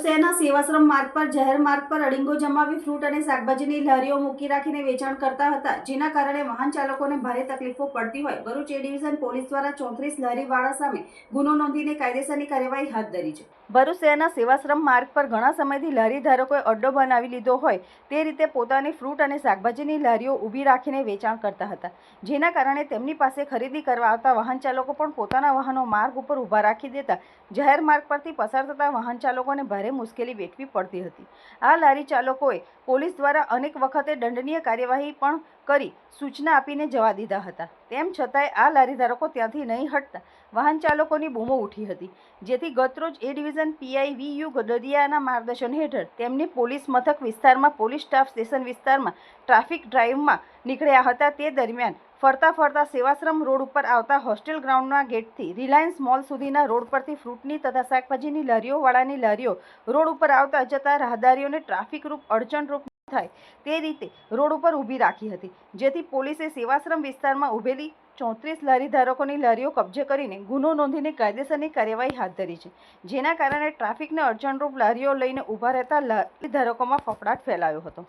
શહેરના સેવાશ્રમ માર્ગ પર જાહેર માર્ગ પર અડીંગો જમાવી ફ્રૂટ અને શાકભાજીની લારીઓ મૂકી રાખીને વેચાણ કરતા હતા. જેના કારણે વાહન ચાલકોને ભારે તકલીફો પડતી હોય. ભરૂચ એ ડિવિઝન પોલીસ દ્વારા ચોત્રીસ લહેરીવાળા સામે ગુનો નોંધીને કાયદેસરની કાર્યવાહી હાથ ધરી છે. ભરૂચ શહેરના સેવાશ્રમ માર્ગ પર ઘણા સમયથી લહેરી ધારકોએ અડ્ડો બનાવી લીધો હોય તે રીતે પોતાની ફ્રૂટ અને શાકભાજીની લહેરીઓ ઊભી રાખીને વેચાણ કરતા હતા. જેના કારણે તેમની પાસે ખરીદી કરવા આવતા વાહન ચાલકો પણ પોતાના વાહનો માર્ગ ઉપર ઊભા રાખી દેતા જાહેર માર્ગ પરથી પસાર થતા વાહન ચાલકોને ભારે મુશ્કેલી વેઠવી પડતી હતી. આ લારી ચાલકોએ પોલીસ દ્વારા અનેક વખતે દંડનીય કાર્યવાહી પણ કરી સૂચના આપીને જવા દીધા હતા. તેમ છતાંય આ લારી ધારકો ત્યાંથી નહીં હટતા. વાહન ચાલકોની બૂમો ઉઠી હતી. જેથી ગતરોજ A division PI V U ગડડિયાના માર્ગદર્શન હેઠળ તેમને પોલીસ મથક વિસ્તારમાં, પોલીસ સ્ટાફ સ્ટેશન વિસ્તારમાં ટ્રાફિક ડ્રાઈવમાં નીકળ્યા હતા. તે દરમિયાન ફરતા ફરતા સેવાશ્રમ રોડ ઉપર આવતા હોસ્ટેલ ગ્રાઉન્ડના ગેટથી રિલાયન્સ મોલ સુધીના રોડ પરથી ફ્રૂટની તથા શાકભાજીની લારીઓવાળાની લારીઓ રોડ ઉપર આવતા જતા રાહદારીઓને ટ્રાફિક રૂપ અડચણરૂપ થાય. તે રીતે રોડ ઉપર ઊભી રાખી હતી. જેથી પોલીસે સેવાશ્રમ વિસ્તારમાં ઊભેલી ચોત્રીસ લારી ધારકોની લારીઓ કબજે કરીને ગુનો નોંધીને કાયદેસરની કાર્યવાહી હાથ ધરી છે. જેના કારણે ટ્રાફિકને અડચણરૂપ લારીઓ લઈને ઊભા રહેતા લારી ધારકોમાં ફફડાટ ફેલાયો હતો.